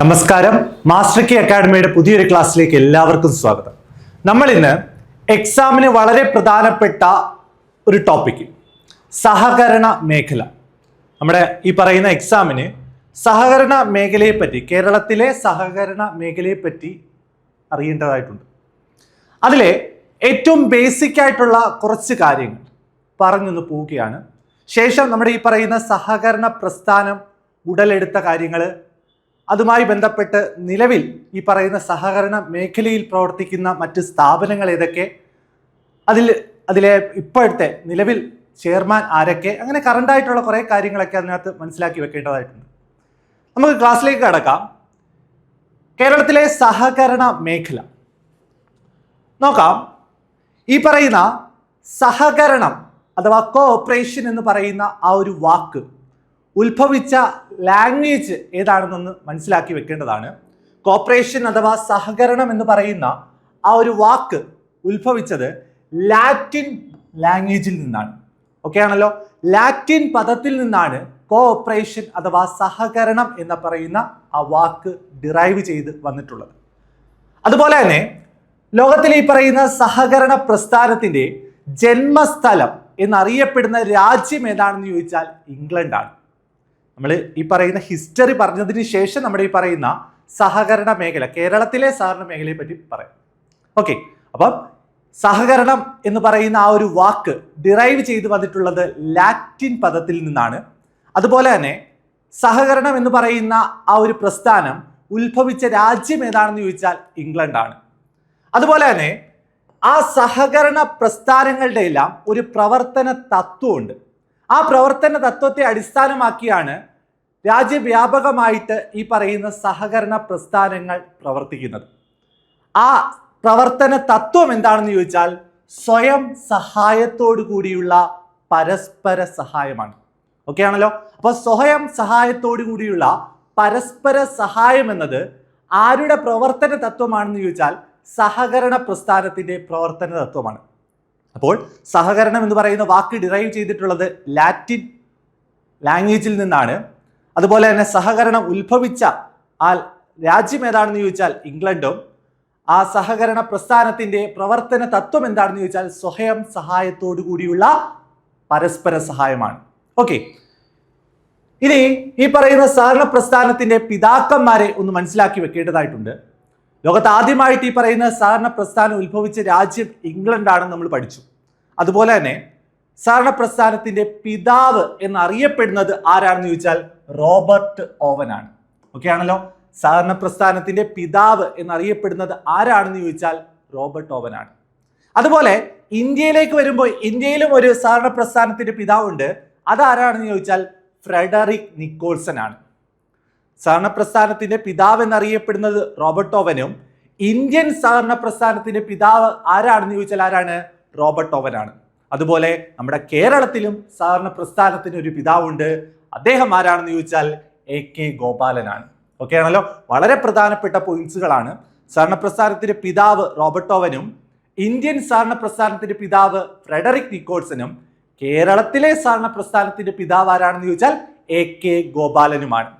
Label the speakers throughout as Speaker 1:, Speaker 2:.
Speaker 1: നമസ്കാരം. Master K അക്കാഡമിയുടെ പുതിയൊരു ക്ലാസ്സിലേക്ക് എല്ലാവർക്കും സ്വാഗതം. നമ്മൾ ഇന്ന് എക്സാമിന് വളരെ പ്രധാനപ്പെട്ട ഒരു ടോപ്പിക് സഹകരണ മേഖല. നമ്മുടെ ഈ പറയുന്ന എക്സാമിന് സഹകരണ മേഖലയെ പറ്റി കേരളത്തിലെ സഹകരണ മേഖലയെ പറ്റി അറിയേണ്ടതായിട്ടുണ്ട്. അതിലെ ഏറ്റവും ബേസിക് ആയിട്ടുള്ള കുറച്ച് കാര്യങ്ങൾ പറഞ്ഞൊന്ന് പോവുകയാണ്. ശേഷം നമ്മുടെ ഈ പറയുന്ന സഹകരണ പ്രസ്ഥാനം ഉടലെടുത്ത കാര്യങ്ങൾ അതുമായി ബന്ധപ്പെട്ട് നിലവിൽ ഈ പറയുന്ന സഹകരണ മേഖലയിൽ പ്രവർത്തിക്കുന്ന മറ്റ് സ്ഥാപനങ്ങൾ ഏതൊക്കെ? അതിൽ അതിലെ ഇപ്പോഴത്തെ നിലവിൽ ചെയർമാൻ ആരൊക്കെ? അങ്ങനെ കറണ്ടായിട്ടുള്ള കുറേ കാര്യങ്ങളൊക്കെ അതിനകത്ത് മനസ്സിലാക്കി വെക്കേണ്ടതായിട്ടുണ്ട്. നമുക്ക് ക്ലാസ്സിലേക്ക് കടക്കാം. കേരളത്തിലെ സഹകരണ മേഖല. നോക്കാം. ഈ പറയുന്ന സഹകരണം അഥവാ കോഓപ്പറേഷൻ എന്ന് പറയുന്ന ആ ഒരു വാക്ക് ഉത്ഭവിച്ച ലാംഗ്വേജ് ഏതാണെന്നൊന്ന് മനസ്സിലാക്കി വെക്കേണ്ടതാണ്. കോപ്പറേഷൻ അഥവാ സഹകരണം എന്ന് പറയുന്ന ആ ഒരു വാക്ക് ഉത്ഭവിച്ചത് ലാറ്റിൻ ലാംഗ്വേജിൽ നിന്നാണ്. ഓക്കെ ആണല്ലോ? ലാറ്റിൻ പദത്തിൽ നിന്നാണ് കോഓപ്പറേഷൻ അഥവാ സഹകരണം എന്ന് പറയുന്ന ആ വാക്ക് ഡിറൈവ് ചെയ്ത് വന്നിട്ടുള്ളത്. അതുപോലെ തന്നെ ലോകത്തിലെ ഈ പറയുന്ന സഹകരണ പ്രസ്ഥാനത്തിന്റെ ജന്മസ്ഥലം എന്നറിയപ്പെടുന്ന രാജ്യം ഏതാണെന്ന് ചോദിച്ചാൽ ഇംഗ്ലണ്ടാണ്. നമ്മൾ ഈ പറയുന്ന ഹിസ്റ്ററി പറഞ്ഞതിന് ശേഷം നമ്മുടെ ഈ പറയുന്ന സഹകരണ മേഖല കേരളത്തിലെ സഹകരണ മേഖലയെ പറ്റി പറയാം. ഓക്കെ അപ്പം സഹകരണം എന്ന് പറയുന്ന ആ ഒരു വാക്ക് ഡിറൈവ് ചെയ്ത് വന്നിട്ടുള്ളത് ലാറ്റിൻ പദത്തിൽ നിന്നാണ്. അതുപോലെ തന്നെ സഹകരണം എന്ന് പറയുന്ന ആ ഒരു പ്രസ്ഥാനം ഉത്ഭവിച്ച രാജ്യം ഏതാണെന്ന് ചോദിച്ചാൽ ഇംഗ്ലണ്ടാണ് അതുപോലെ തന്നെ ആ സഹകരണ പ്രസ്ഥാനങ്ങളുടെ എല്ലാം ഒരു പ്രവർത്തന തത്വമുണ്ട്. ആ പ്രവർത്തന തത്വത്തെ അടിസ്ഥാനമാക്കിയാണ് രാജ്യവ്യാപകമായിട്ട് ഈ പറയുന്ന സഹകരണ പ്രസ്ഥാനങ്ങൾ പ്രവർത്തിക്കുന്നത്. ആ പ്രവർത്തന തത്വം എന്താണെന്ന് ചോദിച്ചാൽ സ്വയം സഹായത്തോടു കൂടിയുള്ള പരസ്പര സഹായമാണ്. ഓക്കെ ആണല്ലോ? അപ്പൊ സ്വയം സഹായത്തോടു കൂടിയുള്ള പരസ്പര സഹായം എന്നത് ആരുടെ പ്രവർത്തന തത്വമാണെന്ന് ചോദിച്ചാൽ സഹകരണ പ്രസ്ഥാനത്തിന്റെ പ്രവർത്തന തത്വമാണ്. അപ്പോൾ സഹകരണം എന്ന് പറയുന്ന വാക്ക് ഡിറൈവ് ചെയ്തിട്ടുള്ളത് ലാറ്റിൻ ലാംഗ്വേജിൽ നിന്നാണ്. അതുപോലെ തന്നെ സഹകരണം ഉത്ഭവിച്ച ആ രാജ്യം ഏതാണെന്ന് ചോദിച്ചാൽ ഇംഗ്ലണ്ടും. ആ സഹകരണ പ്രസ്ഥാനത്തിന്റെ പ്രവർത്തന തത്വം എന്താണെന്ന് ചോദിച്ചാൽ സ്വയം സഹായത്തോടു കൂടിയുള്ള പരസ്പര സഹായമാണ്. ഓക്കെ ഇനി ഈ പറയുന്ന സഹകരണ പ്രസ്ഥാനത്തിന്റെ പിതാക്കന്മാരെ ഒന്ന് മനസ്സിലാക്കി വെക്കേണ്ടതായിട്ടുണ്ട്. ലോകത്ത് ആദ്യമായിട്ട് ഈ പറയുന്ന സഹകരണ പ്രസ്ഥാനം ഉത്ഭവിച്ച രാജ്യം ഇംഗ്ലണ്ടാണെന്ന് നമ്മൾ പഠിച്ചു. അതുപോലെ തന്നെ സഹകരണ പ്രസ്ഥാനത്തിന്റെ പിതാവ് എന്നറിയപ്പെടുന്നത് ആരാണെന്ന് ചോദിച്ചാൽ റോബർട്ട് ഓവൻ ആണ്. ഓക്കെ ആണല്ലോ? സഹകരണ പ്രസ്ഥാനത്തിന്റെ പിതാവ് എന്നറിയപ്പെടുന്നത് ആരാണെന്ന് ചോദിച്ചാൽ റോബർട്ട് ഓവൻ ആണ്. അതുപോലെ ഇന്ത്യയിലേക്ക് വരുമ്പോൾ ഇന്ത്യയിലും ഒരു സഹകരണ പ്രസ്ഥാനത്തിന്റെ പിതാവുണ്ട്. അതാരാണെന്ന് ചോദിച്ചാൽ ഫ്രെഡറിക് നിക്കോൾസൺ ആണ്. സഹകരണ പ്രസ്ഥാനത്തിന്റെ പിതാവ് എന്നറിയപ്പെടുന്നത് റോബർട്ട് ഓവനും ഇന്ത്യൻ സഹകരണ പ്രസ്ഥാനത്തിന്റെ പിതാവ് ആരാണെന്ന് ചോദിച്ചാൽ ആരാണ്? റോബർട്ട് ഓവനാണ് അതുപോലെ നമ്മുടെ കേരളത്തിലും സഹകരണ പ്രസ്ഥാനത്തിന് ഒരു പിതാവുണ്ട്. അദ്ദേഹം ആരാണെന്ന് ചോദിച്ചാൽ എ കെ ഗോപാലനാണ്. ഓക്കെ ആണല്ലോ? വളരെ പ്രധാനപ്പെട്ട പോയിന്റ്സുകളാണ് സഹകരണ പ്രസ്ഥാനത്തിന്റെ പിതാവ് റോബർട്ട് ഓവനും ഇന്ത്യൻ സഹകരണ പ്രസ്ഥാനത്തിന്റെ പിതാവ് ഫ്രെഡറിക് നിക്കോൾസനും കേരളത്തിലെ സഹകരണ പ്രസ്ഥാനത്തിന്റെ പിതാവ് ആരാണെന്ന് ചോദിച്ചാൽ എ കെ ഗോപാലനുമാണ്.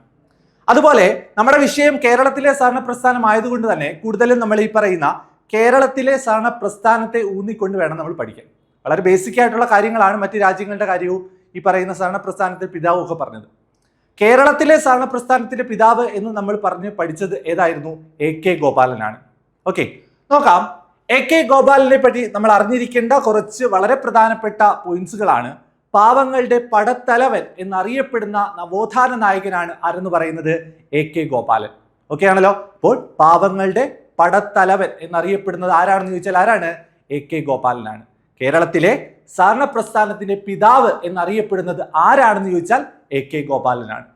Speaker 1: അതുപോലെ നമ്മുടെ വിഷയം കേരളത്തിലെ സഹകരണ പ്രസ്ഥാനം ആയതുകൊണ്ട് തന്നെ കൂടുതലും നമ്മൾ ഈ പറയുന്ന കേരളത്തിലെ സഹകരണ പ്രസ്ഥാനത്തെ ഊന്നിക്കൊണ്ട് വേണം നമ്മൾ പഠിക്കാൻ. വളരെ ബേസിക് ആയിട്ടുള്ള കാര്യങ്ങളാണ് മറ്റ് രാജ്യങ്ങളുടെ കാര്യവും ഈ പറയുന്ന സഹകരണ പ്രസ്ഥാനത്തെ പിതാവും ഒക്കെ പറഞ്ഞത്. കേരളത്തിലെ സഹകരണ പ്രസ്ഥാനത്തിന്റെ പിതാവ് എന്ന് നമ്മൾ പറഞ്ഞ് പഠിച്ചത് ഏതായിരുന്നു? എ കെ ഗോപാലനാണ്. ഓക്കെ നോക്കാം. എ കെ ഗോപാലനെ പറ്റി നമ്മൾ അറിഞ്ഞിരിക്കേണ്ട കുറച്ച് വളരെ പ്രധാനപ്പെട്ട പോയിന്റ്സുകളാണ് പാവങ്ങളുടെ പടത്തലവൻ എന്നറിയപ്പെടുന്ന നവോത്ഥാന നായകനാണ് ആരെന്ന് പറയുന്നത് എ കെ ഗോപാലൻ. ഓക്കെ ആണല്ലോ? അപ്പോൾ പാവങ്ങളുടെ പടത്തലവൻ എന്നറിയപ്പെടുന്നത് ആരാണെന്ന് ചോദിച്ചാൽ ആരാണ്? എ കെ ഗോപാലനാണ്. കേരളത്തിലെ സഹകരണ പ്രസ്ഥാനത്തിന്റെ പിതാവ് എന്നറിയപ്പെടുന്നത് ആരാണെന്ന് ചോദിച്ചാൽ എ കെ ഗോപാലനാണ്.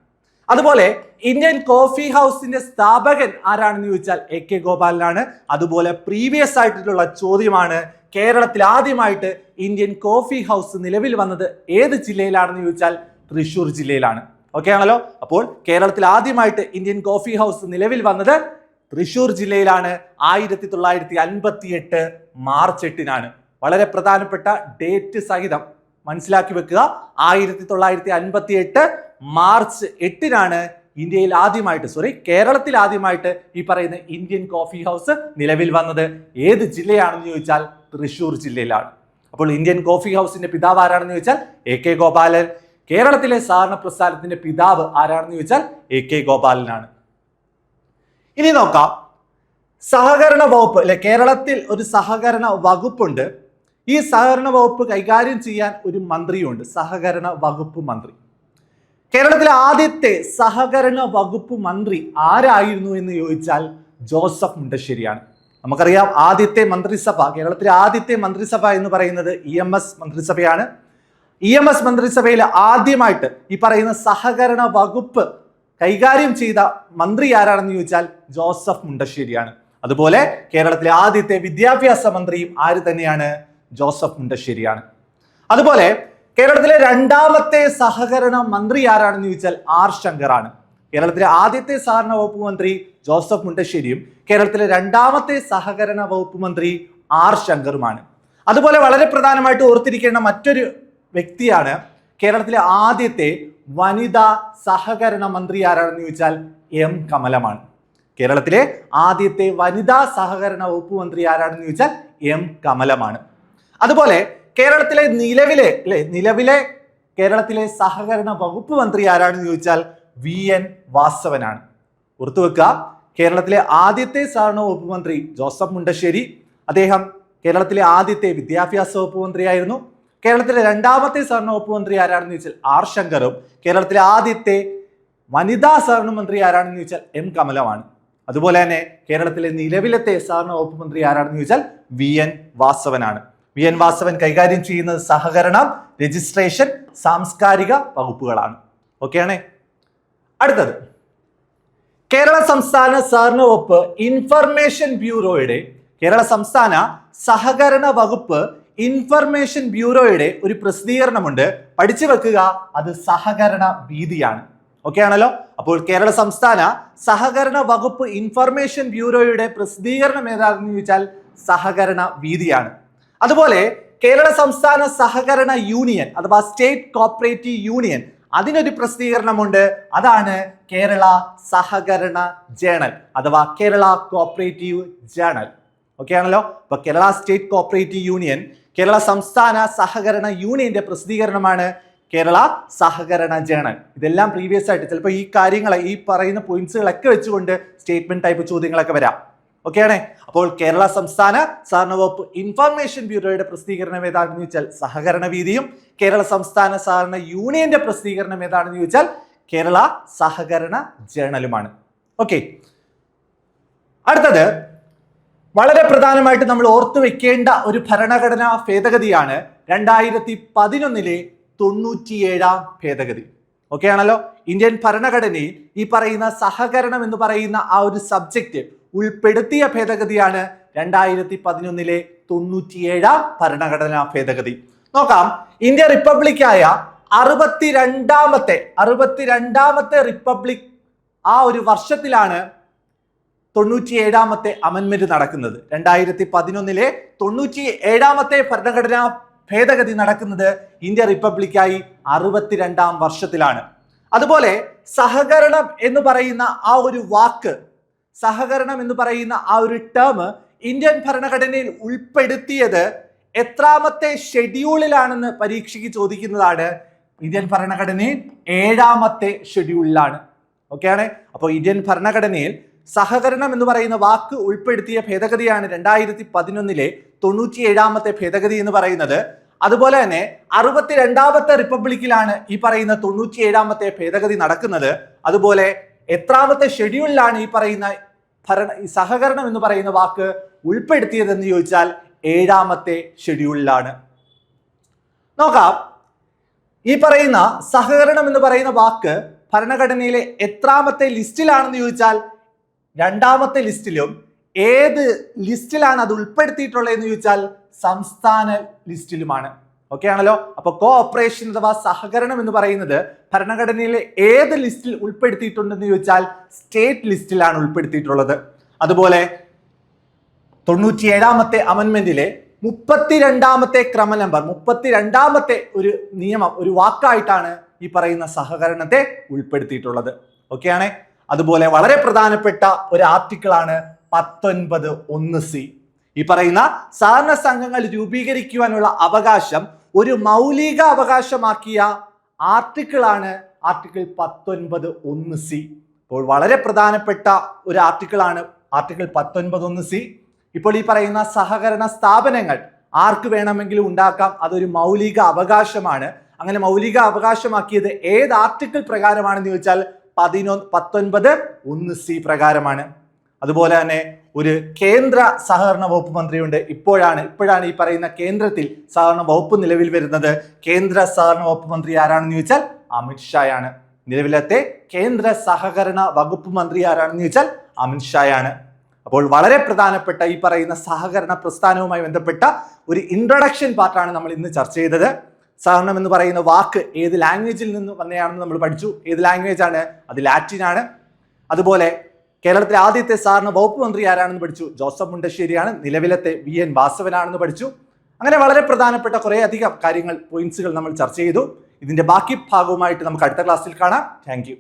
Speaker 1: അതുപോലെ ഇന്ത്യൻ കോഫി ഹൗസിന്റെ സ്ഥാപകൻ ആരാണെന്ന് ചോദിച്ചാൽ എ കെ ഗോപാലനാണ്. അതുപോലെ പ്രീവിയസ് ആയിട്ടുള്ള ചോദ്യമാണ് കേരളത്തിൽ ആദ്യമായിട്ട് ഇന്ത്യൻ കോഫി ഹൗസ് നിലവിൽ വന്നത് ഏത് ജില്ലയിലാണെന്ന് ചോദിച്ചാൽ തൃശ്ശൂർ ജില്ലയിലാണ്. ഓക്കെ ആണല്ലോ? അപ്പോൾ കേരളത്തിൽ ആദ്യമായിട്ട് ഇന്ത്യൻ കോഫി ഹൗസ് നിലവിൽ വന്നത് തൃശ്ശൂർ ജില്ലയിലാണ്. ആയിരത്തി തൊള്ളായിരത്തി അൻപത്തി എട്ട് മാർച്ച് എട്ടിനാണ്. വളരെ പ്രധാനപ്പെട്ട ഡേറ്റ് സഹിതം മനസ്സിലാക്കി വെക്കുക. ആയിരത്തി തൊള്ളായിരത്തി അൻപത്തി എട്ട് മാർച്ച് എട്ടിനാണ് ഇന്ത്യയിൽ ആദ്യമായിട്ട് സോറി കേരളത്തിൽ ആദ്യമായിട്ട് ഈ പറയുന്ന ഇന്ത്യൻ കോഫി ഹൗസ് നിലവിൽ വന്നത്. ഏത് ജില്ലയാണെന്ന് ചോദിച്ചാൽ തൃശ്ശൂർ ജില്ലയിലാണ്. അപ്പോൾ ഇന്ത്യൻ കോഫി ഹൗസിന്റെ പിതാവ് ആരാണെന്ന് ചോദിച്ചാൽ എ കെ ഗോപാലൻ. കേരളത്തിലെ സഹകരണ പ്രസ്ഥാനത്തിന്റെ പിതാവ് ആരാണെന്ന് ചോദിച്ചാൽ എ കെ ഗോപാലനാണ്. ഇനി നോക്കാം. സഹകരണ വകുപ്പ് അല്ലെ കേരളത്തിൽ ഒരു സഹകരണ വകുപ്പുണ്ട്. ഈ സഹകരണ വകുപ്പ് കൈകാര്യം ചെയ്യാൻ ഒരു മന്ത്രിയുണ്ട്. സഹകരണ വകുപ്പ് മന്ത്രി. കേരളത്തിലെ ആദ്യത്തെ സഹകരണ വകുപ്പ് മന്ത്രി ആരായിരുന്നു എന്ന് ചോദിച്ചാൽ ജോസഫ് മുണ്ടശ്ശേരിയാണ്. നമുക്കറിയാം ആദ്യത്തെ മന്ത്രിസഭ കേരളത്തിലെ ആദ്യത്തെ മന്ത്രിസഭ എന്ന് പറയുന്നത് ഇ എം എസ് മന്ത്രിസഭയാണ്. ഇ എം എസ് മന്ത്രിസഭയിൽ ആദ്യമായിട്ട് ഈ പറയുന്ന സഹകരണ വകുപ്പ് കൈകാര്യം ചെയ്ത മന്ത്രി ആരാണെന്ന് ചോദിച്ചാൽ ജോസഫ് മുണ്ടശ്ശേരിയാണ്. അതുപോലെ കേരളത്തിലെ ആദ്യത്തെ വിദ്യാഭ്യാസ മന്ത്രിയും ആര് തന്നെയാണ്? ജോസഫ് മുണ്ടശ്ശേരിയാണ്. അതുപോലെ കേരളത്തിലെ രണ്ടാമത്തെ സഹകരണ മന്ത്രി ആരാണെന്ന് ചോദിച്ചാൽ ആർ ശങ്കറാണ്. കേരളത്തിലെ ആദ്യത്തെ സഹകരണ വകുപ്പ് മന്ത്രി ജോസഫ് മുണ്ടശ്ശേരിയും കേരളത്തിലെ രണ്ടാമത്തെ സഹകരണ വകുപ്പ് മന്ത്രി ആർ ശങ്കറുമാണ്. അതുപോലെ വളരെ പ്രധാനമായിട്ട് ഓർത്തിരിക്കേണ്ട മറ്റൊരു വ്യക്തിയാണ് കേരളത്തിലെ ആദ്യത്തെ വനിതാ സഹകരണ മന്ത്രി ആരാണെന്ന് ചോദിച്ചാൽ എം കമലമാണ്. കേരളത്തിലെ ആദ്യത്തെ വനിതാ സഹകരണ വകുപ്പ് മന്ത്രി ആരാണെന്ന് ചോദിച്ചാൽ എം കമലമാണ്. അതുപോലെ കേരളത്തിലെ നിലവിലെ അല്ലെ നിലവിലെ കേരളത്തിലെ സഹകരണ വകുപ്പ് മന്ത്രി ആരാണെന്ന് ചോദിച്ചാൽ വി എൻ വാസവനാണ്. ഓർത്തു വെക്കുക കേരളത്തിലെ ആദ്യത്തെ സഹകരണ വകുപ്പ് മന്ത്രി ജോസഫ് മുണ്ടശ്ശേരി അദ്ദേഹം കേരളത്തിലെ ആദ്യത്തെ വിദ്യാഭ്യാസ വകുപ്പ് മന്ത്രിയായിരുന്നു. കേരളത്തിലെ രണ്ടാമത്തെ സഹകരണ വകുപ്പ് മന്ത്രി ആരാണെന്ന് ചോദിച്ചാൽ ആർ ശങ്കറും കേരളത്തിലെ ആദ്യത്തെ വനിതാ സഹകരണ മന്ത്രി ആരാണെന്ന് ചോദിച്ചാൽ എം കമലമാണ്. അതുപോലെ തന്നെ കേരളത്തിലെ നിലവിലത്തെ സഹകരണ വകുപ്പ് മന്ത്രി ആരാണെന്ന് ചോദിച്ചാൽ വി എൻ വാസവനാണ്. വി എൻ വാസവൻ കൈകാര്യം ചെയ്യുന്നത് സഹകരണം രജിസ്ട്രേഷൻ സാംസ്കാരിക വകുപ്പുകളാണ്. ഓക്കെയാണേ? അടുത്തത്. കേരള സംസ്ഥാന സഹകരണ വകുപ്പ് ഇൻഫർമേഷൻ ബ്യൂറോയുടെ കേരള സംസ്ഥാന സഹകരണ വകുപ്പ് ഇൻഫർമേഷൻ ബ്യൂറോയുടെ ഒരു പ്രസിദ്ധീകരണമുണ്ട്. പഠിച്ചു വെക്കുക അത് സഹകരണ വീതിയാണ് ഓക്കെ ആണല്ലോ? അപ്പോൾ കേരള സംസ്ഥാന സഹകരണ വകുപ്പ് ഇൻഫർമേഷൻ ബ്യൂറോയുടെ പ്രസിദ്ധീകരണം ഏതാണെന്ന് ചോദിച്ചാൽ സഹകരണ വീതിയാണ് അതുപോലെ കേരള സംസ്ഥാന സഹകരണ യൂണിയൻ അഥവാ സ്റ്റേറ്റ് കോപ്പറേറ്റീവ് യൂണിയൻ അതിനൊരു പ്രസിദ്ധീകരണമുണ്ട്. അതാണ് കേരള സഹകരണ ജേണൽ അഥവാ കേരള കോപ്പറേറ്റീവ് ജേണൽ. ഓക്കെ ആണല്ലോ? ഇപ്പൊ Kerala state cooperative union Kerala സംസ്ഥാന സഹകരണ യൂണിയന്റെ പ്രസിദ്ധീകരണമാണ് കേരള സഹകരണ ജേണൽ. ഇതെല്ലാം പ്രീവിയസ് ആയിട്ട്. ചിലപ്പോൾ ഈ കാര്യങ്ങളെ ഈ പറയുന്ന പോയിന്റ്സുകളൊക്കെ വെച്ചുകൊണ്ട് സ്റ്റേറ്റ്മെന്റ് ടൈപ്പ് ചോദ്യങ്ങളൊക്കെ വരാം. ഓക്കെ ആണേ അപ്പോൾ കേരള സംസ്ഥാന സഹകരണ വകുപ്പ് ഇൻഫർമേഷൻ ബ്യൂറോയുടെ പ്രസിദ്ധീകരണം ഏതാണെന്ന് ചോദിച്ചാൽ സഹകരണ വീതിയും കേരള സംസ്ഥാന സഹകരണ യൂണിയന്റെ പ്രസിദ്ധീകരണം ഏതാണെന്ന് ചോദിച്ചാൽ കേരള സഹകരണ ജേണലുമാണ്. ഓക്കെ. അടുത്തത് വളരെ പ്രധാനമായിട്ട് നമ്മൾ ഓർത്തു വെക്കേണ്ട ഒരു ഭരണഘടനാ ഭേദഗതിയാണ് രണ്ടായിരത്തി പതിനൊന്നിലെ തൊണ്ണൂറ്റിയേഴാം ഭേദഗതി. ഓക്കെ ആണല്ലോ ഇന്ത്യൻ ഭരണഘടനയിൽ ഈ പറയുന്ന സഹകരണം എന്ന് പറയുന്ന ആ ഒരു സബ്ജക്റ്റ് ഉൾപ്പെടുത്തിയ ഭേദഗതിയാണ് രണ്ടായിരത്തി പതിനൊന്നിലെ തൊണ്ണൂറ്റിയേഴാം ഭരണഘടനാ ഭേദഗതി. നോക്കാം. ഇന്ത്യ റിപ്പബ്ലിക്കായ അറുപത്തിരണ്ടാമത്തെ അറുപത്തിരണ്ടാമത്തെ റിപ്പബ്ലിക് ആ ഒരു വർഷത്തിലാണ് തൊണ്ണൂറ്റി ഏഴാമത്തെ അമൻമെന്റ് നടക്കുന്നത്. രണ്ടായിരത്തി പതിനൊന്നിലെ തൊണ്ണൂറ്റി ഏഴാമത്തെ ഭരണഘടനാ ഭേദഗതി നടക്കുന്നത് ഇന്ത്യ റിപ്പബ്ലിക്കായി അറുപത്തിരണ്ടാം വർഷത്തിലാണ്. അതുപോലെ സഹകരണം എന്ന് പറയുന്ന ആ ഒരു വാക്ക് സഹകരണം എന്ന് പറയുന്ന ആ ഒരു ടേം ഇന്ത്യൻ ഭരണഘടനയിൽ ഉൾപ്പെടുത്തിയത് എത്രാമത്തെ ഷെഡ്യൂളിലാണെന്ന് പരീക്ഷയ്ക്ക് ചോദിക്കുന്നതാണ്. ഇന്ത്യൻ ഭരണഘടനയിൽ ഏഴാമത്തെ ഷെഡ്യൂളിലാണ് ഓക്കെയാണ് അപ്പോൾ ഇന്ത്യൻ ഭരണഘടനയിൽ സഹകരണം എന്ന് പറയുന്ന വാക്ക് ഉൾപ്പെടുത്തിയ ഭേദഗതിയാണ് രണ്ടായിരത്തി പതിനൊന്നിലെ തൊണ്ണൂറ്റി ഏഴാമത്തെ ഭേദഗതി എന്ന് പറയുന്നത്. അതുപോലെ തന്നെ അറുപത്തിരണ്ടാമത്തെ റിപ്പബ്ലിക്കിലാണ് ഈ പറയുന്ന തൊണ്ണൂറ്റി ഏഴാമത്തെ ഭേദഗതി നടക്കുന്നത്. അതുപോലെ എത്രാമത്തെ ഷെഡ്യൂളിലാണ് ഈ പറയുന്ന ഭരണ സഹകരണം എന്ന് പറയുന്ന വാക്ക് ഉൾപ്പെടുത്തിയതെന്ന് ചോദിച്ചാൽ ഏഴാമത്തെ ഷെഡ്യൂളിലാണ്. നോക്കാം. ഈ പറയുന്ന സഹകരണം എന്ന് പറയുന്ന വാക്ക് ഭരണഘടനയിലെ എത്രാമത്തെ ലിസ്റ്റിലാണെന്ന് ചോദിച്ചാൽ രണ്ടാമത്തെ ലിസ്റ്റിലും ഏത് ലിസ്റ്റിലാണ് അത് ഉൾപ്പെടുത്തിയിട്ടുള്ളതെന്ന് ചോദിച്ചാൽ സംസ്ഥാന ലിസ്റ്റിലുമാണ്. ഓക്കെ ആണല്ലോ അപ്പോൾ കോഓപ്പറേഷൻ അഥവാ സഹകരണം എന്ന് പറയുന്നത് ഭരണഘടനയിലെ ഏത് ലിസ്റ്റിൽ ഉൾപ്പെടുത്തിയിട്ടുണ്ടെന്ന് ചോദിച്ചാൽ സ്റ്റേറ്റ് ലിസ്റ്റിലാണ് ഉൾപ്പെടുത്തിയിട്ടുള്ളത്. അതുപോലെ തൊണ്ണൂറ്റിയേഴാമത്തെ അമൻമെന്റിലെ മുപ്പത്തിരണ്ടാമത്തെ ക്രമ നമ്പർ മുപ്പത്തിരണ്ടാമത്തെ ഒരു നിയമം ഒരു വാക്കായിട്ടാണ് ഈ പറയുന്ന സഹകരണത്തെ ഉൾപ്പെടുത്തിയിട്ടുള്ളത്. ഓക്കെയാണ്? അതുപോലെ വളരെ പ്രധാനപ്പെട്ട ഒരു ആർട്ടിക്കിളാണ് പത്തൊൻപത് ഒന്ന് സി. ഈ പറയുന്ന സഹകരണ സംഘങ്ങൾ രൂപീകരിക്കുവാനുള്ള അവകാശം ഒരു മൗലിക അവകാശമാക്കിയ ആർട്ടിക്കിളാണ് ആർട്ടിക്കിൾ പത്തൊൻപത് ഒന്ന് സി. ഇപ്പോൾ വളരെ പ്രധാനപ്പെട്ട ഒരു ആർട്ടിക്കിളാണ് ആർട്ടിക്കിൾ പത്തൊൻപത് ഒന്ന് സി. ഇപ്പോൾ ഈ പറയുന്ന സഹകരണ സ്ഥാപനങ്ങൾ ആർക്ക് വേണമെങ്കിലും ഉണ്ടാക്കാം അതൊരു മൗലിക അവകാശമാണ്. അങ്ങനെ മൗലിക അവകാശമാക്കിയത് ഏത് ആർട്ടിക്കിൾ പ്രകാരമാണെന്ന് ചോദിച്ചാൽ പതിനൊന്ന് പത്തൊൻപത് ഒന്ന് സി പ്രകാരമാണ്. അതുപോലെ തന്നെ ഒരു കേന്ദ്ര സഹകരണ വകുപ്പ് മന്ത്രിയുണ്ട്. ഇപ്പോഴാണ് ഇപ്പോഴാണ് ഈ പറയുന്ന കേന്ദ്രത്തിൽ സഹകരണ വകുപ്പ് നിലവിൽ വരുന്നത്. കേന്ദ്ര സഹകരണ വകുപ്പ് മന്ത്രി ആരാണെന്ന് ചോദിച്ചാൽ അമിത്ഷായാണ് നിലവിലത്തെ കേന്ദ്ര സഹകരണ വകുപ്പ് മന്ത്രി ആരാണെന്ന് ചോദിച്ചാൽ അമിത്ഷായാണ് അപ്പോൾ വളരെ പ്രധാനപ്പെട്ട ഈ പറയുന്ന സഹകരണ പ്രസ്ഥാനവുമായി ബന്ധപ്പെട്ട ഒരു ഇൻട്രൊഡക്ഷൻ പാർട്ടാണ് നമ്മൾ ഇന്ന് ചർച്ച ചെയ്തത്. സഹകരണം എന്ന് പറയുന്ന വാക്ക് ഏത് ലാംഗ്വേജിൽ നിന്ന് വന്നെയാണെന്ന് നമ്മൾ പഠിച്ചു. ഏത് ലാംഗ്വേജ് ആണ്? അത് ലാറ്റിൻ ആണ്. അതുപോലെ കേരളത്തിലെ ആദ്യത്തെ സാറിന് വകുപ്പ് മന്ത്രി ആരാണെന്ന് പഠിച്ചു? ജോസഫ് മുണ്ടശ്ശേരിയാണ്. നിലവിലത്തെ വി എൻ വാസവനാണെന്ന് പഠിച്ചു. അങ്ങനെ വളരെ പ്രധാനപ്പെട്ട കുറേ അധികം കാര്യങ്ങൾ പോയിന്റ്സുകൾ നമ്മൾ ചർച്ച ചെയ്തു. ഇതിന്റെ ബാക്കി ഭാഗവുമായിട്ട് നമുക്ക് അടുത്ത ക്ലാസ്സിൽ കാണാം. താങ്ക്